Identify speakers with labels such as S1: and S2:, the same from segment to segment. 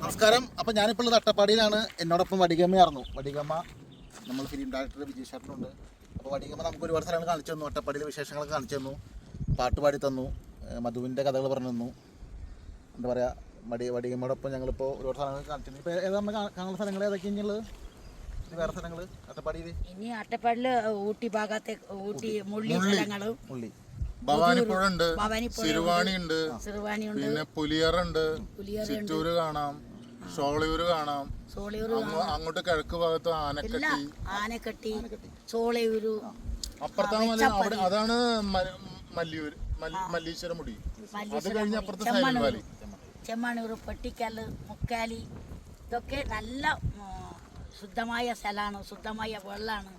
S1: നമസ്കാരം. അപ്പം ഞാനിപ്പോൾ ഉള്ളത് അട്ടപ്പാടിയിലാണ്. എന്നോടൊപ്പം വടികമ്മയായിരുന്നു വടികമ്മ നമ്മൾ ഫിലിം ഡയറക്ടർ വിജയ് ചേട്ടനുണ്ട്. അപ്പോൾ വടികമ്മ നമുക്ക് ഒരുപാട് സ്ഥലങ്ങൾ കാണിച്ചു തന്നു. അട്ടപ്പാടിയിലെ വിശേഷങ്ങളൊക്കെ കാണിച്ചു തന്നു. പാട്ട് പാടി തന്നു. മധുവിന്റെ കഥകൾ പറഞ്ഞു തന്നു. എന്താ പറയുക വടി വടികമ്മയോടൊപ്പം ഞങ്ങളിപ്പോൾ ഒരുപാട് സ്ഥലങ്ങൾ കാണിച്ചു തന്നു. ഇപ്പോൾ ഏതാ നമ്മൾ കാണുന്ന സ്ഥലങ്ങൾ ഏതൊക്കെയാണുള്ളത് ഉള്ളത്? വേറെ സ്ഥലങ്ങൾ അട്ടപ്പാടിയിൽ
S2: ഇനി അട്ടപ്പാടിയിൽ ഊട്ടി ഭാഗത്തെ ഊട്ടി മുള്ളി സ്ഥലങ്ങളും
S1: ഉള്ളി
S3: ഭവാനിപ്പുഴ ഉണ്ട് സിരുവാണി ഉണ്ട് പിന്നെ പുലിയറുണ്ട്. ചിറ്റൂര് കാണാം ഷോളയൂര് കാണാം അങ്ങോട്ട് കിഴക്ക് ഭാഗത്ത് ആനക്കട്ടി.
S2: ആനക്കട്ടി ചോളയൂരു
S3: അപ്പുറത്താണ് അതാണ് മല്ലിയൂർ മല്ലിയൂര് മല്ലി- മല്ലീശ്വരമുടി. അത് കഴിഞ്ഞ അപ്പുറത്തെ സൈലന്റ് വാലി
S2: ചെമ്മണ്ണൂർ പെട്ടിക്കല്ല് മുക്കാലി ഇതൊക്കെ നല്ല ശുദ്ധമായ സ്ഥലമാണ് ശുദ്ധമായ വെള്ളമാണ്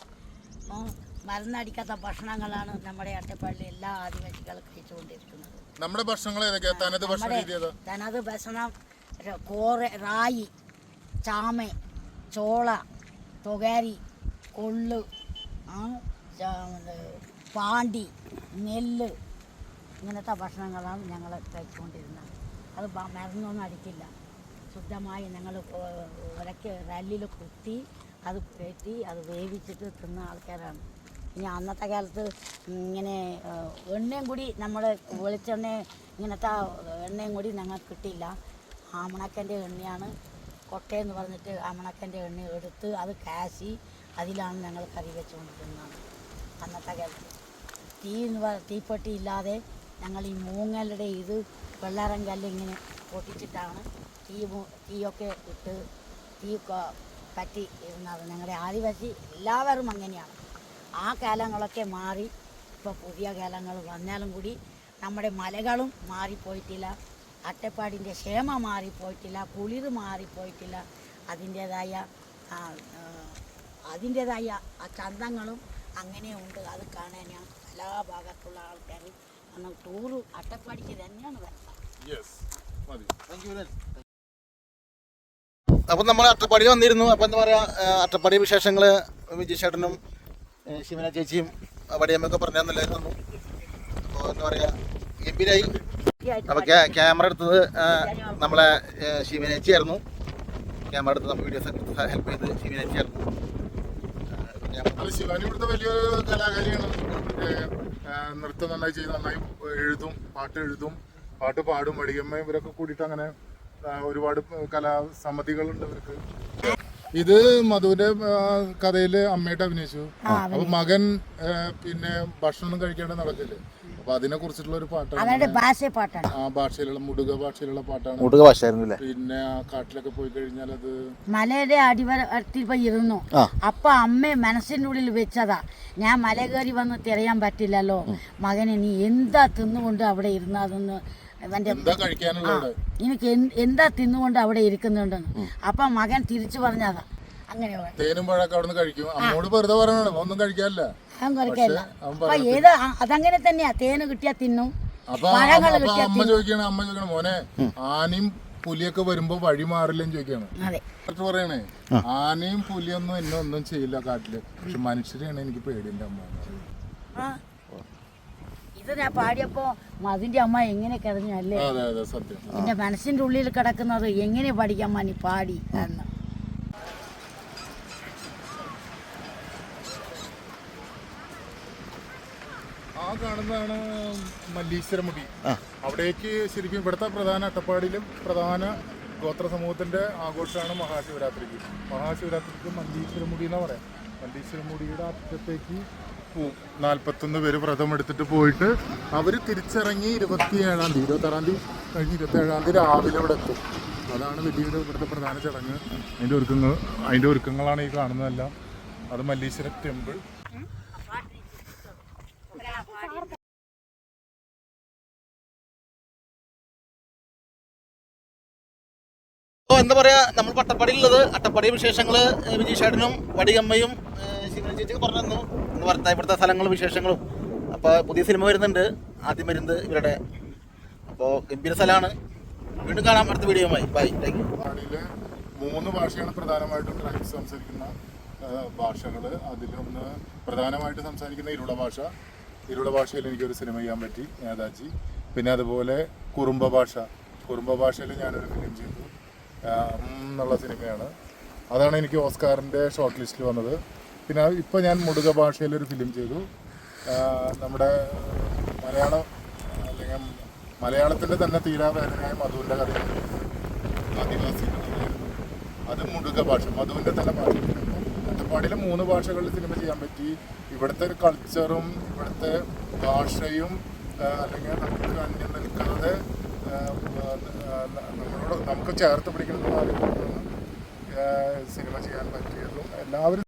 S2: മരുന്നടിക്കാത്ത ഭക്ഷണങ്ങളാണ് നമ്മുടെ അട്ടപ്പള്ളി എല്ലാ ആദിവാസികളും കഴിച്ചുകൊണ്ടിരിക്കുന്നത്.
S3: നമ്മുടെ ഭക്ഷണങ്ങൾ തനത് ഭക്ഷണ
S2: തനത് ഭക്ഷണം കോറ റായി ചാമ ചോള തൊകാരി കൊള്ള് പാണ്ടി നെല്ല് ഇങ്ങനത്തെ ഭക്ഷണങ്ങളാണ് ഞങ്ങൾ കഴിച്ചുകൊണ്ടിരുന്നത്. അത് മരുന്നൊന്നും അടിക്കില്ല. ശുദ്ധമായി ഞങ്ങൾ ഉരക്ക് റല്ലിൽ കുത്തി അത് കയറ്റി അത് വേവിച്ചിട്ട് തിന്ന ആൾക്കാരാണ്. ഇനി അന്നത്തെ കാലത്ത് ഇങ്ങനെ എണ്ണയും കൂടി നമ്മൾ വെളിച്ചെണ്ണ ഇങ്ങനത്തെ എണ്ണയും കൂടി ഞങ്ങൾക്ക് കിട്ടിയില്ല. ആമണക്കന്റെ എണ്ണയാണ് കൊട്ടയെന്ന് പറഞ്ഞിട്ട് ആമണക്കന്റെ എണ്ണ എടുത്ത് അത് കാശി അതിലാണ് ഞങ്ങൾ കറി വെച്ചുകൊണ്ടിരുന്നത് അന്നത്തെ കാലത്ത്. തീ എന്ന് പറ തീപ്പെട്ടി ഇല്ലാതെ ഞങ്ങൾ ഈ മൂങ്ങലുടെ ഇത് വെള്ളാരം കല്ല് ഇങ്ങനെ പൊട്ടിച്ചിട്ടാണ് തീ തീയൊക്കെ ഇട്ട് തീ പറ്റി ഇരുന്നത്. ഞങ്ങളുടെ ആദിവാസി എല്ലാവരും അങ്ങനെയാണ്. ആ കാലങ്ങളൊക്കെ മാറി. ഇപ്പോൾ പുതിയ കാലങ്ങൾ വന്നാലും കൂടി നമ്മുടെ മലകളും മാറിപ്പോയിട്ടില്ല. അട്ടപ്പാടിന്റെ ക്ഷേമ മാറിപ്പോയിട്ടില്ല. കുളിർ മാറിപ്പോയിട്ടില്ല. അതിന്റേതായ അതിന്റേതായ ആ ചന്തങ്ങളും അങ്ങനെ ഉണ്ട്. അത് കാണാൻ എല്ലാ ഭാഗത്തുള്ള ആൾക്കാർ അന്ന് ടൂറ് അട്ടപ്പാടിക്ക് തന്നെയാണ് വരുന്നത്.
S1: അപ്പം നമ്മൾ അട്ടപ്പാടിയിൽ വന്നിരുന്നു. അപ്പം എന്താ പറയുക അട്ടപ്പാടി വിശേഷങ്ങൾ വിജയ് ചേട്ടനും ശിവന ചേച്ചിയും വടിയമ്മൊക്കെ പറഞ്ഞു തന്നില്ലായിരുന്നു അപ്പോൾ എന്താ പറയുക ഗംഭീരായി. അപ്പോൾ ക്യാമറ എടുത്തത് നമ്മളെ ശിവനേച്ചിയായിരുന്നു ക്യാമറ എടുത്ത് നമ്മൾ വീഡിയോസ് ഒക്കെ ഹെൽപ്പ് ചെയ്ത് ശിവനേച്ചിയായിരുന്നു
S3: ശിവാനി ഇവിടുത്തെ വലിയൊരു കലാകാരിയാണ്. നൃത്തം നന്നായി ചെയ്ത് നന്നായി എഴുതും പാട്ട് എഴുതും പാട്ട് പാടും. വടിയമ്മ ഇവരൊക്കെ കൂടിയിട്ട് അങ്ങനെ ഒരുപാട് ഒരുപാട് കലാസമിതികളുണ്ട് ഇവർക്ക്. ഇത് മധുവിന്റെ കഥയിൽ അമ്മയായിട്ട് അഭിനയിച്ചു. അപ്പൊ മകൻ പിന്നെ ഭക്ഷണം കഴിക്കാണ്ട് നടക്കില്ലേ. അപ്പൊ അതിനെ കുറിച്ചിട്ടുള്ള ഒരു പാട്ടാണ്.
S2: അവരുടെ ഭാഷ പാട്ടാണ്.
S3: ആ ഭാഷയിലുള്ള മുടുക ഭാഷയിലുള്ള പാട്ടാണ്.
S1: മുടുക ഭാഷയായിരുന്നു
S3: പിന്നെ ആ കാട്ടിലൊക്കെ പോയി കഴിഞ്ഞാൽ അത്
S2: മലയുടെ അടിവരത്തിൽ പോയി ഇരുന്നു. അപ്പൊ അമ്മ മനസ്സിന്റെ ഉള്ളിൽ വെച്ചതാ. ഞാൻ മല കയറി വന്ന് തിരയാൻ പറ്റില്ലല്ലോ. മകനെ നീ എന്താ തിന്നുകൊണ്ട് അവിടെ ഇരുന്നതെന്ന് എനിക്ക് എന്താ തിന്നുകൊണ്ട് അവിടെ ഇരിക്കുന്നുണ്ടെന്ന്. അപ്പൊ മകൻ തിരിച്ചു പറഞ്ഞതാ. അങ്ങനെ
S3: തേനും പഴമൊക്കെ അവിടെ നിന്ന് കഴിക്കും അമ്മോട് വെറുതെ പറയണോ ഒന്നും കഴിക്കാനില്ല.
S2: അവൻ കുറയ്ക്കല്ല
S3: അവൻ
S2: അപ്പൊ ഏത് അതങ്ങനെ തന്നെയാ. തേന് കിട്ടിയാ തിന്നും.
S3: അപ്പൊ
S2: പഴങ്ങൾ കിട്ടിയാ
S3: അമ്മ ചോദിക്കണ അമ്മ ചോദിക്കണ മോനെ ആനയും പുലിയൊക്കെ വരുമ്പോ വഴി മാറില്ലെന്ന് ചോദിക്കാണ്. പറയണേ ആനയും പുലിയൊന്നും എന്നെ ഒന്നും ചെയ്യില്ല കാട്ടിൽ. പക്ഷെ മനുഷ്യരെയാണ് എനിക്ക് പേടിന്റെ അമ്മ എന്ന് പറയുന്നത്.
S2: ആ ഇത് ഞാൻ പാടിയപ്പോ മതിന്റെ അമ്മ എങ്ങനെ കിടഞ്ഞല്ലേ
S3: അതെ അതെ സത്യം.
S2: എന്റെ മനസ്സിന്റെ ഉള്ളിൽ കിടക്കുന്നത് എങ്ങനെ പഠിക്കാൻ നീ പാടി എന്ന്.
S3: ആ കാണുന്നതാണ് മല്ലീശ്വരമുടി. അവിടേക്ക് ശരിക്കും ഇവിടുത്തെ പ്രധാന അട്ടപ്പാടിയിലും പ്രധാന ഗോത്ര സമൂഹത്തിന്റെ ആഘോഷമാണ് മഹാശിവരാത്രിക്ക്. മഹാശിവരാത്രിക്ക് മല്ലീശ്വരമുടി എന്ന് പറയാം. മല്ലീശ്വരമുടിയുടെ അറ്റത്തേക്ക് പോവും നാൽപ്പത്തൊന്ന് പേര് വ്രതം എടുത്തിട്ട് പോയിട്ട് അവർ തിരിച്ചിറങ്ങി ഇരുപത്തിയേഴാം തീയതി ഇരുപത്താറാം തീയതി കഴിഞ്ഞ് ഇരുപത്തേഴാം തീയതി രാവിലെ ഇവിടെ എത്തും. അതാണ് വലിയൊരു ഇവിടുത്തെ പ്രധാന ചടങ്ങ്. അതിന്റെ ഒരുക്കങ്ങൾ അതിന്റെ ഒരുക്കങ്ങളാണ് ഈ കാണുന്നതെല്ലാം. അത് മല്ലീശ്വര ടെമ്പിൾ.
S1: എന്താ പറയാ നമ്മൾ അട്ടപ്പാടിയിലുള്ളത് അട്ടപ്പാടി വിശേഷങ്ങൾ വിജയ് ചേട്ടനും വടിയമ്മയും ശിവന ചേച്ചിയൊക്കെ പറഞ്ഞു പറഞ്ഞാൽ ഇവിടുത്തെ സ്ഥലങ്ങളും വിശേഷങ്ങളും. അപ്പോൾ പുതിയ സിനിമ വരുന്നുണ്ട്. ആദ്യം വരുന്നത് ഇവരുടെ അപ്പോൾ ഗംഭീര സ്ഥലമാണ്. വീണ്ടും കാണാം അടുത്ത വീഡിയോയുമായി. ബൈ താങ്ക് യു
S3: മൂന്ന് ഭാഷയാണ് പ്രധാനമായിട്ടും ട്രൈബ്സ് സംസാരിക്കുന്ന ഭാഷകൾ അതിലൊന്ന് പ്രധാനമായിട്ട് സംസാരിക്കുന്ന ഇരുള ഭാഷ. ഇരുള ഭാഷയിൽ എനിക്കൊരു സിനിമ ചെയ്യാൻ പറ്റി നേതാജി. പിന്നെ അതുപോലെ കുറുമ്പ ഭാഷ. കുറുമ്പ ഭാഷയിൽ ഞാനൊരു ഫിലിം ചെയ്തു. എന്നുള്ള സിനിമയാണ്. അതാണ് എനിക്ക് ഓസ്കാറിന്റെ ഷോർട്ട് ലിസ്റ്റിൽ വന്നത്. പിന്നെ ഇപ്പോൾ ഞാൻ മുടുക ഭാഷയിലൊരു ഫിലിം ചെയ്തു. നമ്മുടെ മലയാളം അല്ലെങ്കിൽ മലയാളത്തിന്റെ തന്നെ തീരാവേദനയായ മധുവിന്റെ കഥ ആദിവാസി കഥയായിരുന്നു. അത് മുടുക ഭാഷ മധുവിന്റെ തന്നെ ഭാഷ. അട്ടപ്പാടിയിലെ മൂന്ന് ഭാഷകളിൽ സിനിമ ചെയ്യാൻ പറ്റി. ഇവിടുത്തെ കൾച്ചറും ഇവിടുത്തെ ഭാഷയും അല്ലെങ്കിൽ നമുക്ക് അന്യം നിൽക്കാതെ നമ്മളോട് നമുക്ക് ചേർത്ത് പിടിക്കുന്ന ആളുകളാണ് സിനിമ ചെയ്യാൻ പറ്റിയതും. എല്ലാവരും